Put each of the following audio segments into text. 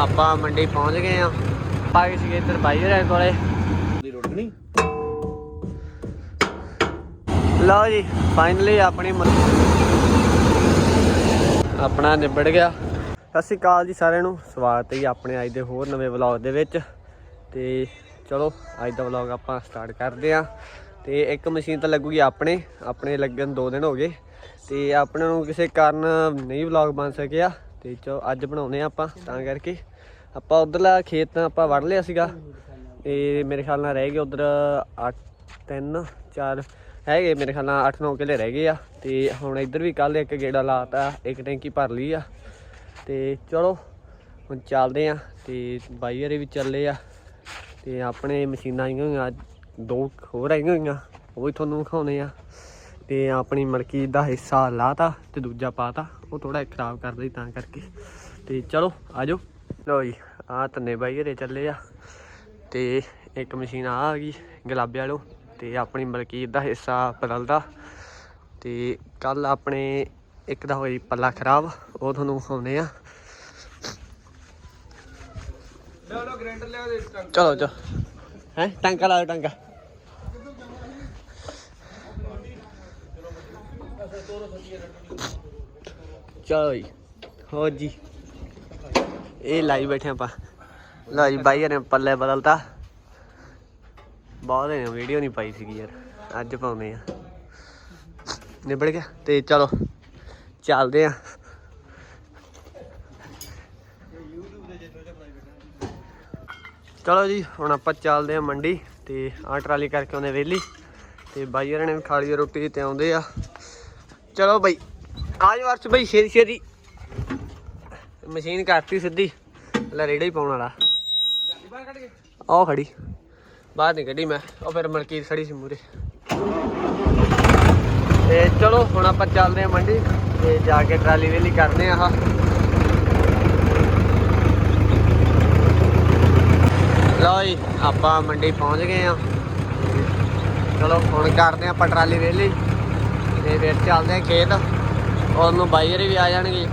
ਆਪਾਂ ਮੰਡੀ ਪਹੁੰਚ ਗਏ ਆ। ਪਾਈ ਸੀਗੇ ਇੱਧਰ ਬਾਈ ਹੋਰਾਂ ਕੋਲੇ। ਦੀ ਰੋਟੀ ਨਹੀਂ ਲਓ ਜੀ ਫਾਈਨਲੀ ਆਪਣੀ ਆਪਣਾ ਨਿਬੜ ਗਿਆ। ਸਤਿ ਸ਼੍ਰੀ ਅਕਾਲ ਜੀ ਸਾਰਿਆਂ ਨੂੰ। ਸਵਾਗਤ ਹੈ ਜੀ ਆਪਣੇ ਅੱਜ ਦੇ ਹੋਰ ਨਵੇਂ ਵਲੌਗ ਦੇ ਵਿੱਚ। ਤੇ ਚਲੋ, ਅੱਜ ਦਾ ਵਲੌਗ ਆਪਾਂ ਸਟਾਰਟ ਕਰਦੇ ਆ ਤੇ ਇੱਕ ਮਸ਼ੀਨ ਤਾਂ ਲੱਗੂਗੀ ਆਪਣੇ। ਆਪਣੇ ਲੱਗਣ 2 ਦਿਨ ਹੋ ਗਏ। ਤੇ ਆਪਣੇ ਨੂੰ ਕਿਸੇ ਕਾਰਨ ਨਹੀਂ ਵਲੌਗ ਬਣ ਸਕਿਆ। ਤੇ ਚਲੋ, ਅੱਜ ਬਣਾਉਨੇ ਆ ਆਪਾਂ, ਤਾਂ ਕਰਕੇ। ਆਪਾਂ ਉਧਰਲਾ ਖੇਤ ਆਪਾਂ ਵੜ ਲਿਆ ਸੀਗਾ। ਤੇ ਮੇਰੇ ਖਿਆਲ ਨਾਲ ਰਹਿ ਗਏ ਉਧਰ 8 3 4 ਹੈਗੇ ਮੇਰੇ ਖਿਆਲ ਨਾਲ 8-9 ਕਿਲੇ ਰਹਿ ਗਏ ਆ। ਤੇ ਹੁਣ ਇੱਧਰ ਵੀ ਕੱਲ ਇੱਕ ਗੇੜਾ ਲਾਤਾ, ਇੱਕ ਟੈਂਕੀ ਭਰ ਲਈ ਆ। ਤੇ ਚਲੋ, ਹੁਣ ਚੱਲਦੇ ਆ ਤੇ ਬਾਈਅਰੇ ਵੀ ਚੱਲੇ ਆ। ਤੇ ਆਪਣੇ ਮਸ਼ੀਨਾਂ ਆਈਆਂ ਹੋਈਆਂ, ਦੋ ਹੋਰ ਆਈਆਂ ਹੋਈਆਂ, ਉਹ ਵੀ ਤੁਹਾਨੂੰ ਵਿਖਾਉਣੇ ਆ। ਤੇ ਆਪਣੀ ਮਲਕੀ ਦਾ ਹਿੱਸਾ ਲਾਤਾ ਤੇ ਦੂਜਾ ਪਾਤਾ, ਉਹ ਥੋੜਾ ਖਰਾਬ ਕਰ ਲਈ ਤਾਂ ਕਰਕੇ। ਤੇ ਚਲੋ ਆਜੋ ਲਓ ਜੀ ਆ ਤੰਨੇ ਬਾਈ ਹਰੇ ਚੱਲੇ ਆ ਤੇ ਇੱਕ ਮਸ਼ੀਨ ਆ ਆ ਗਈ ਗੁਲਾਬੇ ਵਾਲੋ ਤੇ ਆਪਣੀ ਮਲਕੀਤ ਦਾ ਹਿੱਸਾ ਬਦਲਦਾ ਤੇ ਕੱਲ ਆਪਣੇ ਇੱਕ ਦਾ ਹੋਈ ਪੱਲਾ ਖਰਾਬ, ਉਹ ਤੁਹਾਨੂੰ ਵਿਖਾਉਂਦੇ ਆ। ਲੈ ਗ੍ਰੈਂਡਰ ਲਿਆ ਦੇ ਚਲੋ ਚਲੋ। ਹੈ, ਟਾਂਕਾ ਲਾ ਦਿਓ, ਟਾਂਕਾ। ਚਲੋ ਜੀ ਹੋ ਜੀ। ਇਹ ਲਾਈ ਬੈਠੇ ਆਪਾਂ। ਲਓ ਜੀ, ਬਾਈ ਨੇ ਪੱਲੇ ਬਦਲਤਾ। ਬਹੁਤ ਨੇ ਵੀਡੀਓ ਨਹੀਂ ਪਾਈ ਸੀਗੀ ਯਾਰ, ਅੱਜ ਪਾਉਨੇ ਆ। ਨਿਬੜ ਗਿਆ? ਤੇ ਚਲੋ, ਚੱਲਦੇ ਆ। ਚਲੋ ਜੀ, ਹੁਣ ਆਪਾਂ ਚੱਲਦੇ ਆ ਮੰਡੀ ਤੇ ਆ ਟਰਾਲੀ ਕਰਕੇ ਆਉਂਦੇ ਵੇਲੀ ਤੇ ਬਾਈ ਹੋਰਾਂ ਨੇ ਵੀ ਖਾ ਲਈ ਰੋਟੀ ਤੇ ਆਉਂਦੇ ਆ। ਚਲੋ ਬਈ ਆਜ ਵਰਚ ਬਈ ਛੇਤੀ ਛੇਤੀ ਮਸ਼ੀਨ ਕਰਤੀ ਸਿੱਧੀ। ਲੈ ਰੇੜਾ ਹੀ ਪਾਉਣ ਵਾਲਾ। ਆਹ ਖੜੀ। ਬਾਹਰ ਨਹੀਂ ਕੱਢੀ ਮੈਂ। ਉਹ ਫਿਰ ਮਲਕੀਤ ਖੜੀ ਸੀ ਮੂਰੇ ਤੇ ਚਲੋ ਹੁਣ ਆਪਾਂ ਚੱਲਦੇ ਆ ਮੰਡੀ ਤੇ ਜਾ ਕੇ ਟਰਾਲੀ ਵੇਲੀ ਕਰਦੇ ਆ ਆਹ। ਲਓ ਜੀ ਆਪਾਂ ਮੰਡੀ ਪਹੁੰਚ ਗਏ ਆ ਚਲੋ ਹੁਣ ਕਰਦੇ ਆ ਆਪਾਂ ਟਰਾਲੀ ਵੇਲੀ। ਤੇ ਫਿਰ ਚੱਲਦੇ ਆ ਖੇਤ। ਉਹਨੂੰ ਬਾਈਅਰ ਵੀ ਆ ਜਾਣਗੇ।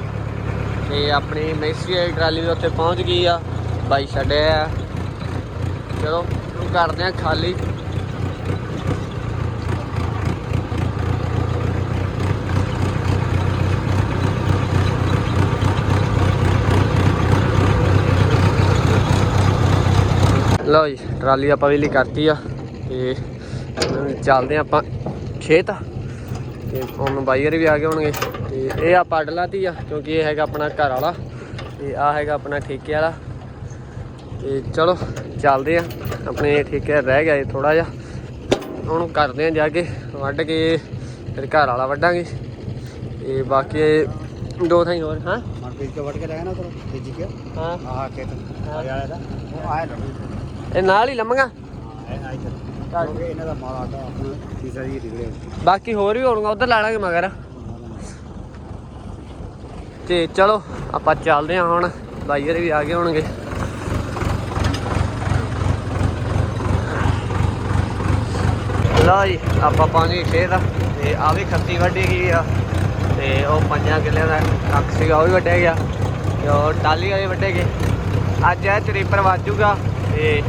ਤੇ ਆਪਣੀ ਮੈਕਸੀ ਵਾਲੀ ਟਰਾਲੀ ਵੀ ਉੱਥੇ ਪਹੁੰਚ ਗਈ ਆ। ਬਾਈ ਛੱਡਿਆ ਚਲੋ ਸ਼ੁਰੂ ਕਰਦੇ ਆ ਖਾਲੀ। ਲਓ ਜੀ, ਟਰਾਲੀ ਆਪਾਂ ਵੇਲੀ ਕਰਤੀ ਆ ਤੇ ਚੱਲਦੇ ਆ ਆਪਾਂ ਖੇਤ। ਤੇ ਉਹਨੂੰ ਬਾਈਅਰ ਵੀ ਆ ਗਏ ਹੋਣਗੇ। ਤੇ ਇਹ ਆ ਪੱਡ ਲਾਤੀ ਆ ਕਿਉਂਕਿ ਇਹ ਹੈਗਾ ਆਪਣਾ ਘਰ ਵਾਲਾ ਤੇ ਆ ਹੈਗਾ ਆਪਣਾ ਠੇਕੇ ਵਾਲਾ। ਤੇ ਚਲੋ ਚੱਲਦੇ ਆ। ਆਪਣੇ ਠੇਕੇ ਰਹਿ ਗਿਆ ਥੋੜਾ ਜਿਹਾ। ਉਹਨੂੰ ਕਰਦੇ ਆ ਜਾ ਕੇ ਵੱਢ ਕੇ ਫਿਰ ਘਰ ਵਾਲਾ ਵੱਢਾਂਗੇ। ਤੇ ਬਾਕੀ ਦੋ ਥਾਈ ਹੋਰ ਹਾਂ? ਮਨਪ੍ਰੀਤ ਕੇ ਵੜ ਕੇ ਨਾ ਤੀਜੀ ਕੇ ਹਾਂ। ਦਾ। ਉਹ ਆਇਆ ਇਹ ਨਾਲ ਹੀ ਲੰਮਗਾ ਇਹ ਇਹਨਾਂ ਦਾ ਮਾਲ ਆਪਣਾ ਤੀਸਰਾ ਜੀ ਨਿਕਲੇ ਬਾਕੀ ਹੋਰ ਵੀ ਹੋਣਗਾ ਉਧਰ ਲਾ ਲਾਂਗੇ ਮਗਰ। ਤੇ ਚਲੋ, ਆਪਾਂ ਚੱਲਦੇ ਹਾਂ ਹੁਣ। ਬਾਈਅਰ ਵੀ ਆ ਗਏ ਹੋਣਗੇ। ਲਓ ਜੀ, ਆਪਾਂ ਪਹੁੰਚ ਗਏ ਖੇਤ। ਤੇ ਆ ਵੀ ਖੱਤੀ ਵੱਢੀ ਗਈ ਆ। ਤੇ ਉਹ ਪੰਜਾਂ ਕਿੱਲਿਆਂ ਦਾ ਕੱਖ ਸੀਗਾ, ਉਹ ਵੀ ਵੱਢਿਆ ਗਿਆ। ਤੇ ਉਹ ਟਾਲੀ ਵਾਲੇ ਵੱਢੇ ਗਏ। ਅੱਜ ਇਹ ਤਰੀਪਰ ਵਾਜੂਗਾ ਤੇ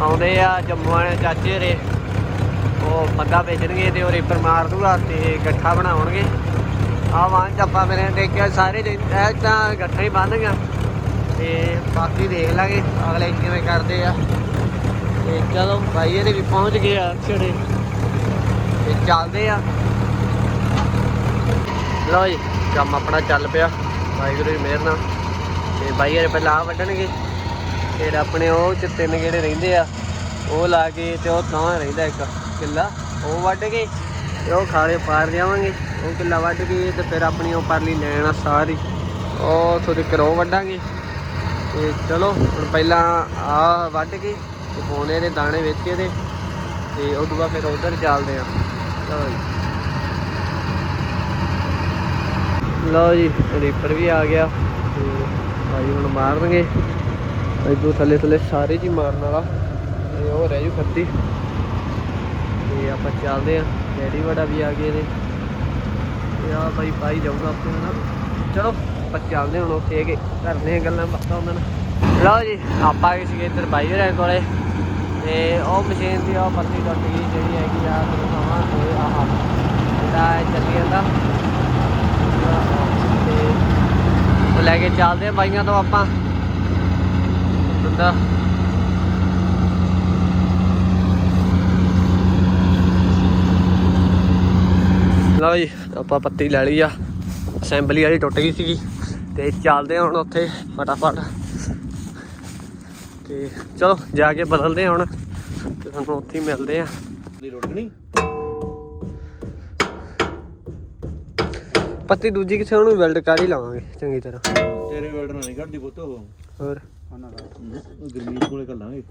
ਆਉਂਦੇ ਆ ਜੰਮੂ ਵਾਲੇ ਚਾਚੇ ਰੇ ਉਹ ਬੰਦਾ ਵੇਚਣਗੇ ਤੇ ਉਹ ਰੀਪਰ ਮਾਰ ਦੂਗਾ ਤੇ ਗੱਠਾ ਬਣਾਉਣਗੇ। ਆ ਵਾਂ ਚ ਆਪਾਂ ਮੇਰੇ ਦੇਖਿਆ, ਸਾਰੇ ਇਹ ਤਾਂ ਗੱਠਾ ਹੀ ਬੰਨ ਬੰਨ੍ਹਗਾ ਤੇ ਬਾਕੀ ਦੇਖ ਲਾਂਗੇ, ਅਗਲੇ ਕਿਵੇਂ ਕਰਦੇ ਆ। ਤੇ ਚਲੋ ਭਾਈ ਇਹਦੇ ਵੀ ਪਹੁੰਚ ਗਏ ਆ ਛੜੇ ਤੇ ਚੱਲਦੇ ਆ। ਲਓ ਜੀ, ਕੰਮ ਆਪਣਾ ਚੱਲ ਪਿਆ, ਵਾਹਿਗੁਰੂ ਜੀ ਮਿਹਰ ਨਾਲ। ਤੇ ਬਾਈ ਇਹਦੇ ਪਹਿਲਾਂ ਆ ਵੱਢਣਗੇ। ਫਿਰ ਆਪਣੇ ਉਹ ਚ ਤਿੰਨ ਗੇੜੇ ਰਹਿੰਦੇ ਆ। ਉਹ ਲਾ ਕੇ ਤੇ ਉਹ ਤਾਂ ਰਹਿੰਦਾ ਇੱਕ ਕਿੱਲਾ। ਉਹ ਵੱਢ ਕੇ ਤੇ ਉਹ ਖਾਲੇ ਪਾਰ ਜਾਵਾਂਗੇ ਉਹ ਕਿੱਲਾ ਵੱਢ ਕੇ ਤੇ ਫਿਰ ਆਪਣੀ ਉਹ ਪਰਲੀ ਲੈਣਾ ਸਾਰੀ। ਉਹ ਥੋੜੀ ਕਰੋ ਵੱਢਾਂਗੇ। ਤੇ ਚਲੋ, ਹੁਣ ਪਹਿਲਾਂ ਆ ਵੱਢ ਕੇ ਤੇ ਪੋਨੇ ਦੇ ਦਾਣੇ ਵੇਚ ਕੇ ਤੇ ਤੇ ਉਸ ਤੋਂ ਬਾਅਦ ਫਿਰ ਉਧਰ ਚੱਲਦੇ ਆ। ਚਲੋ ਜੀ। ਲਓ ਜੀ, ਰੀਪਰ ਵੀ ਆ ਗਿਆ। ਤੇ ਭਾਈ ਹੁਣ ਮਾਰਨਗੇ। ਇਦੋਂ ਥੱਲੇ ਥੱਲੇ ਸਾਰੇ ਜੀ ਮਾਰਨ ਵਾਲਾ। ਤੇ ਉਹ ਰਹਿ ਜੂ ਖੱਤੀ। ਤੇ ਆਪਾਂ ਚੱਲਦੇ ਆ। ਡੈਡੀ ਵੜਾ ਵੀ ਆ ਗਏ ਨੇ ਤੇ ਆ ਬਾਈ ਪਾਈ ਜਾਊਗਾ ਆਪਣੇ ਨਾਲ। ਚਲੋ, ਆਪਾਂ ਚੱਲਦੇ ਹੁਣ ਉੱਥੇ ਹੈਗੇ, ਕਰਦੇ ਆ ਗੱਲਾਂ ਬਾਤਾਂ ਉਹਨਾਂ ਨਾਲ। ਲਓ ਜੀ, ਆਪਾਂ ਗਏ ਸੀਗੇ ਇੱਧਰ ਬਾਈ ਹੋਰਾਂ ਕੋਲੇ। ਤੇ ਉਹ ਮਸ਼ੀਨ ਦੀ ਉਹ ਪੱਤੀ ਟੁੱਟ ਗਈ ਜਿਹੜੀ ਹੈਗੀ ਆ ਤੁਹਾਨੂੰ ਤੇ ਆਹ ਜਿਹੜਾ ਚੱਲੀ ਜਾਂਦਾ। ਤੇ ਉਹ ਲੈ ਕੇ ਚੱਲਦੇ ਆ ਬਾਈਆਂ ਤੋਂ ਆਪਾਂ। ਬੰਦਾ ਲਓ ਜੀ ਆਪਾਂ ਪੱਤੀ ਲੈ ਲਈ ਆ। ਅਸੈਂਬਲੀ ਵਾਲੀ ਟੁੱਟ ਗਈ ਸੀਗੀ ਤੇ ਚੱਲਦੇ ਆ ਹੁਣ ਉੱਥੇ ਫਟਾਫਟ। ਤੇ ਚਲੋ ਜਾ ਕੇ ਬਦਲਦੇ ਹੁਣ ਤੇ ਤੁਹਾਨੂੰ ਉੱਥੇ ਹੀ ਮਿਲਦੇ ਆ ਦੀ ਰੋਟੀ ਨਹੀਂ? ਪੱਤੀ ਦੂਜੀ ਕਿਸੇ ਉਹਨੂੰ ਵੈਲਡ ਕਰ ਹੀ ਲਾਵਾਂਗੇ ਚੰਗੀ ਤਰ੍ਹਾਂ। ਤੇਰੇ ਵੈਲਡ ਨਾਲ ਨਹੀਂ ਕੱਢਦੀ ਪੁੱਤ ਉਹ। ਹੋਰ? ਉਹਨਾਂ ਦਾ ਗਰਮੀਤ ਕੋਲੇ ਕੱਲਾਂਗੇ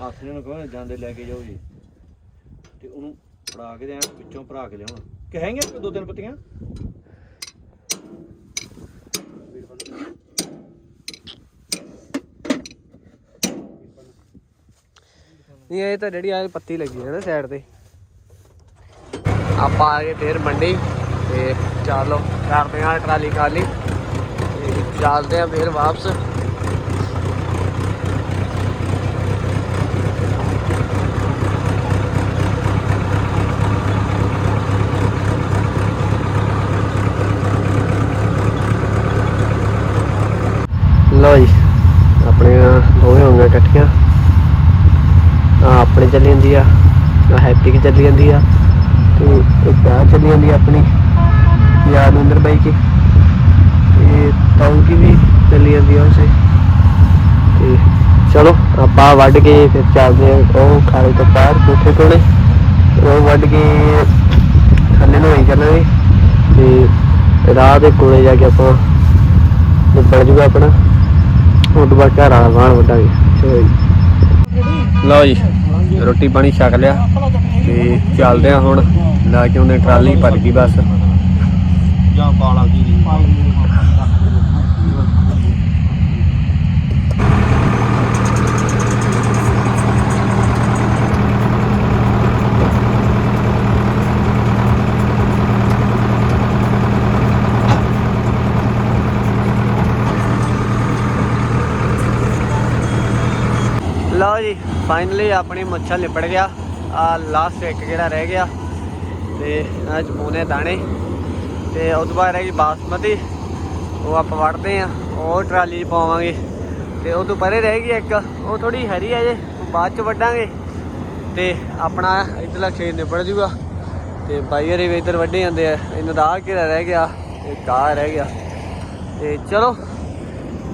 ਆਥਰੇ ਨੂੰ ਕਹਾਂ ਜਾਂਦੇ ਲੈ ਕੇ ਜਾਓ ਜੀ। ਤੇ ਉਹਨੂੰ ਫੜਾ ਕੇ ਦੇਣਾ ਵਿੱਚੋਂ ਭਰਾ ਕੇ ਲਿਆਉਣਾ। ਕਹਾਂਗੇ ਦੋ ਤਿੰਨ ਪੱਤੀਆਂ? ਨਹੀਂ, ਇਹ ਤਾਂ ਜਿਹੜੀ ਆ ਪੱਤੀ ਲੱਗੀ ਹੈ ਨਾ ਸਾਈਡ ਤੇ। ਆਪਾਂ ਆ ਗਏ ਫੇਰ ਮੰਡੀ, ਤੇ ਚਲੋ ਕਰਦੇ ਆ ਟਰਾਲੀ ਖਾਲੀ। ਤੇ ਚੱਲਦੇ ਆ ਫੇਰ ਵਾਪਸ ਲਓ ਜੀ ਆਪਣੀਆਂ ਦੋਵੇਂ ਹੋ ਗਈਆਂ ਇਕੱਠੀਆਂ ਆ ਚੱਲੀ ਜਾਂਦੀ ਆ ਆ ਹੈਪੀ ਕੀ ਚੱਲੀ ਜਾਂਦੀ ਆ, ਤੇ ਇੱਕ ਆ ਚੱਲੀ ਜਾਂਦੀ ਆ ਆਪਣੀ ਯਾਦਵਿੰਦਰ ਬਾਈ ਕੀ, ਤੇ ਤੌਂਕੀ ਵੀ ਚੱਲੀ ਜਾਂਦੀ ਆ ਉਸੇ, ਤੇ ਚਲੋ ਆਪਾਂ ਵੱਢ ਕੇ ਫਿਰ ਚੱਲਦੇ ਆ, ਉਹ ਖਾਲੇ ਤੋਂ ਬਾਹਰ ਕੋਠੇ ਕੋਲੇ, ਉਹ ਵੱਢ ਕੇ ਥੱਲੇ ਨੂੰ ਹੀ ਚੱਲਾਂਗੇ ਤੇ ਰਾਹ ਦੇ ਕੋਲੇ ਜਾ ਕੇ ਆਪਾਂ ਨਿਬੜ ਜੂਗਾ ਆਪਣਾ ਉਹ ਤੋਂ ਬਾਅਦ ਘਰ ਵਾਲਾ ਵਾਹਣ ਵੱਢਾਂਗੇ, ਚਲੋ ਜੀ। ਲਓ ਜੀ। ਰੋਟੀ ਪਾਣੀ ਛਕ ਲਿਆ ਤੇ ਚੱਲਦੇ ਆ ਹੁਣ। ਲਾ ਕੇ ਉਹਨੇ ਟਰਾਲੀ ਭਰ ਗਈ ਬਸ। ਜਾਂ ਪਾਲਾ ਕੀ ਦੀ ਲਓ ਜੀ ਫਾਈਨਲੀ ਆਪਣੀ ਮੁੱਛਾ ਲਿਪੜ ਗਿਆ। ਆ ਲਾਸਟ ਇੱਕ ਜਿਹੜਾ ਰਹਿ ਗਿਆ। ਤੇ ਅੱਜ ਮੂਨੇ ਦਾਣੇ। ਤੇ ਉਹ ਤੋਂ ਬਾਅਦ ਰਹਿ ਗਈ ਬਾਸਮਤੀ। ਉਹ ਆਪਾਂ ਵੜਦੇ ਆ ਉਹ ਟਰਾਲੀ 'ਚ ਪਾਵਾਂਗੇ। ਤੇ ਉਹ ਤੋਂ ਪਰੇ ਰਹਿ ਗਈ ਇੱਕ। ਉਹ ਥੋੜੀ ਹਰੀ ਹੈ ਜੇ। ਬਾਅਦ ਚ ਵੱਢਾਂਗੇ। ਤੇ ਆਪਣਾ ਇਧਰਲਾ ਖੇਤ ਨਿਬੜ ਜੂਗਾ। ਤੇ ਬਾਈ ਹਰੀ ਵੀ ਇੱਧਰ ਵੱਢੇ ਜਾਂਦੇ ਆ। ਇਹਨਾਂ ਦਾ ਆਹ ਘੇਰਾ ਰਹਿ ਗਿਆ। ਤੇ ਕਾ ਰਹਿ ਗਿਆ। ਤੇ ਚਲੋ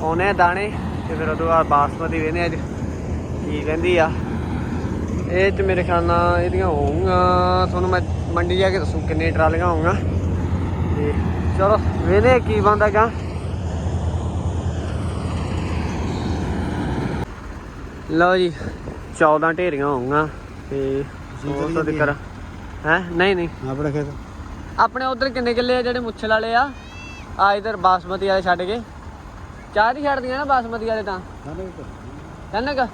ਪਾਉਨੇ ਆ ਦਾਣੇ। ਤੇ ਫਿਰ ਉਹ ਤੋਂ ਬਾਅਦ ਬਾਸਮਤੀ ਵੇਨੇ ਅੱਜ। ਕੀ ਕਹਿੰਦੀ ਆ? ਇਹ ਚ ਮੇਰੇ ਖਿਆਲ ਨਾਲ ਇਹਦੀਆਂ ਹੋਊਗਾ ਤੁਹਾਨੂੰ ਮੈਂ ਮੰਡੀ ਜਾ ਕੇ ਦੱਸੂ ਕਿੰਨੇ ਟਰਾਲੀਆਂ ਹੋਊਗਾ ਤੇ ਚਲੋ ਵੇਨੇ ਕੀ ਬੰਦਾ ਗਾ ਲਓ ਜੀ 14 ਢੇਰੀਆਂ ਹੋਊਗਾ ਤੇ ਉਹ ਤੋਂ ਦਿੱਕਰ ਹੈ? ਨਹੀਂ ਨਹੀਂ। ਆਪਣੇ ਖੇਤ? ਆਪਣੇ ਉਧਰ ਕਿੰਨੇ ਕਿੱਲੇ ਆ ਜਿਹੜੇ ਮੁੱਛਲ ਵਾਲੇ ਆ? ਆ ਇਧਰ ਬਾਸਮਤੀ ਵਾਲੇ ਛੱਡ ਕੇ। ਚਾਰ ਹੀ ਛੱਡਦੀਆਂ ਨਾ ਬਾਸਮਤੀ ਵਾਲੇ ਤਾਂ? ਨਾਲੇ ਤਿੰਨ ਕ?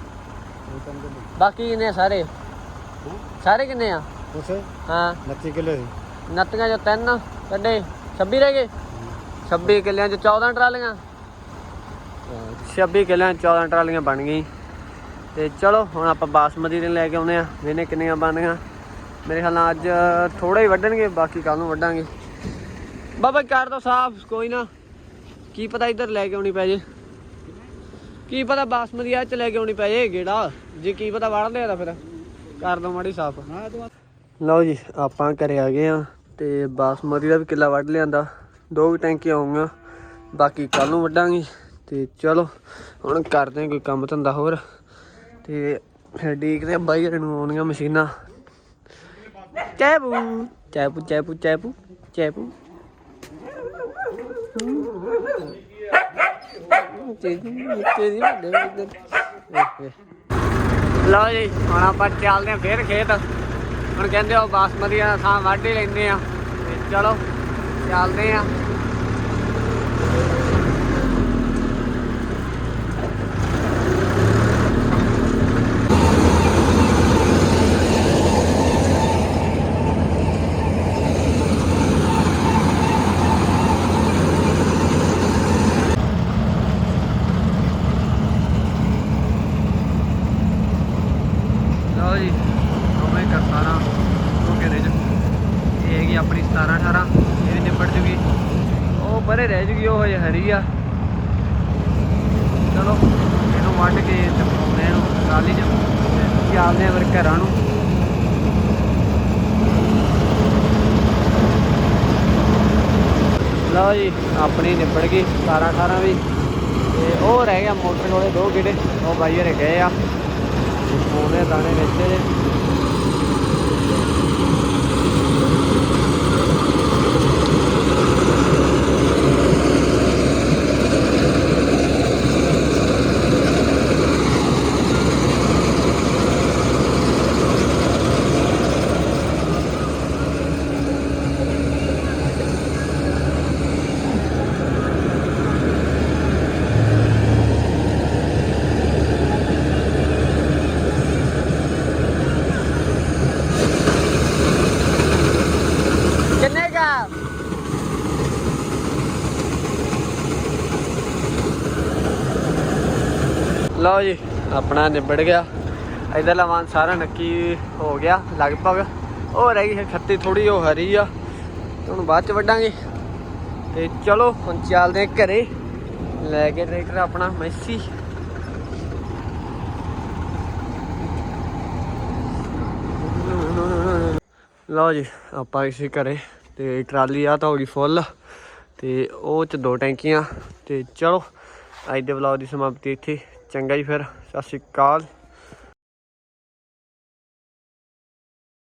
ਬਾਕੀ ਕਿੰਨੇ ਸਾਰੇ? ਸਾਰੇ ਕਿੰਨੇ ਆ? ਉਸੇ ਹਾਂ। 29 ਕਿਲੋ ਨੱਤੀਆਂ ਜੋ ਤਿੰਨ ਕੱਢੇ। 26 ਰਹਿ ਗਏ? 26 ਕਿੱਲਿਆਂ ਚ 14 ਟਰਾਲੀਆਂ। 26 ਕਿੱਲਿਆਂ ਚ 14 ਟਰਾਲੀਆਂ ਬਣ ਗਈ ਤੇ ਚਲੋ ਹੁਣ ਆਪਾਂ ਬਾਸਮਤੀ ਦੇ ਲੈ ਕੇ ਆਉਨੇ ਆ ਵੇਨੇ ਕਿੰਨੀਆਂ ਬਣਦੀਆਂ। ਮੇਰੇ ਖਿਆਲ ਨਾਲ ਅੱਜ ਥੋੜਾ ਹੀ ਵੱਢਣਗੇ ਬਾਕੀ ਕੱਲ ਨੂੰ ਵੱਢਾਂਗੇ। ਬਾਬਾ ਕਰ ਦੋ ਸਾਫ਼ ਕੋਈ ਨਾ। ਕੀ ਪਤਾ ਇੱਧਰ ਲੈ ਕੇ ਆਉਣੀ ਪੈ ਜੇ। ਕੀ ਪਤਾ ਬਾਸਮਤੀ ਆ ਚ ਲੈ ਕੇ ਆਉਣੀ ਜੇ ਗੇੜਾ। ਜੇ ਕੀ ਪਤਾ ਵੜ ਲਿਆ ਤਾਂ ਫਿਰ ਕਰ ਦੋ ਮਾੜੀ ਸਾਫ਼। ਲਓ ਜੀ, ਆਪਾਂ ਘਰੇ ਆ ਗਏ ਆ ਤੇ ਬਾਸਮਤੀ ਦਾ ਵੀ ਕਿੱਲਾ ਵੱਢ ਲਿਆਂਦਾ। ਦੋ ਵੀ ਟੈਂਕੀਆਂ ਆਉਂਗੀਆਂ ਬਾਕੀ ਕੱਲ ਨੂੰ ਵੱਢਾਂਗੇ। ਤੇ ਚਲੋ, ਹੁਣ ਕਰਦੇ ਹਾਂ ਕੋਈ ਕੰਮ ਧੰਦਾ ਹੋਰ। ਤੇ ਫਿਰ ਡੀਕਦੇ ਆ ਬਾਈ ਘਰੇ ਨੂੰ ਆਉਣੀਆਂ ਮਸ਼ੀਨਾਂ। ਚੈਪੂ ਚੈਪੂ ਚੈਪੂ ਚੈਪੂ ਚੈਪੂ। ਲਓ ਜੀ, ਹੁਣ ਆਪਾਂ ਚੱਲਦੇ ਆਂ ਫੇਰ ਖੇਤ। ਹੁਣ ਕਹਿੰਦੇ ਉਹ ਬਾਸਮਤੀ ਦਾ ਥਾਂ ਵੱਢ ਹੀ ਲੈਂਦੇ ਆ ਤੇ ਚਲੋ, ਚੱਲਦੇ ਆ ਪਰੇ ਰਹਿ ਜੂਗੀ ਆ। ਚਲੋ, ਇਹਨੂੰ ਵੱਢ ਕੇ ਤੇ ਪਾਉਂਦੇ ਇਹਨੂੰ ਟਰਾਲੀ 'ਚ ਚੱਲਦੇ ਆ ਫਿਰ ਘਰਾਂ ਨੂੰ। ਲਓ ਜੀ, ਆਪਣੀ ਨਿਬੜ ਗਈ 17 18 ਵੀ। ਤੇ ਉਹ ਰਹਿ ਗਿਆ ਮੋਟਰ ਵਾਲੇ ਦੋ ਕਿਹੜੇ ਉਹ ਬਾਈ ਹਰੇ ਗਏ ਆ। ਉਹਨੇ ਦਾਣੇ ਵਿੱਚ ਇਹਦੇ ਕਿੰਨੇ ਕਾ ਲਓ ਜੀ, ਆਪਣਾ ਨਿਬੜ ਗਿਆ। ਇਧਰ ਲਵਾਂ ਸਾਰਾ ਨੱਕੀ ਹੋ ਗਿਆ, ਲਗਭਗ। ਉਹ ਰਹਿ ਗਈ ਹੈ ਖੱਤੀ ਥੋੜੀ ਉਹ ਹਰੀ ਆ। ਤੇ ਹੁਣ ਬਾਅਦ ਚ ਵੱਢਾਂਗੇ। ਤੇ ਚਲੋ, ਹੁਣ ਚੱਲਦੇ ਹਾਂ ਘਰੇ। ਲੈ ਕੇ ਟਰੈਕਟਰ ਆਪਣਾ, ਮੈਸੀ। ਲਓ ਜੀ, ਆਪਾਂ ਇਸੇ ਘਰੇ। ਤੇ ਟਰਾਲੀ ਆ ਤਾਂ ਹੋ ਗਈ ਫੁੱਲ। ਤੇ ਉਹ ਚ ਦੋ ਟੈਂਕੀਆਂ। ਤੇ ਚਲੋ, ਅੱਜ ਦੇ ਵਲੌਗ ਦੀ ਸਮਾਪਤੀ ਇੱਥੇ। ਚੰਗਾ ਜੀ ਫਿਰ ਸਤਿ ਸ਼੍ਰੀ ਅਕਾਲ।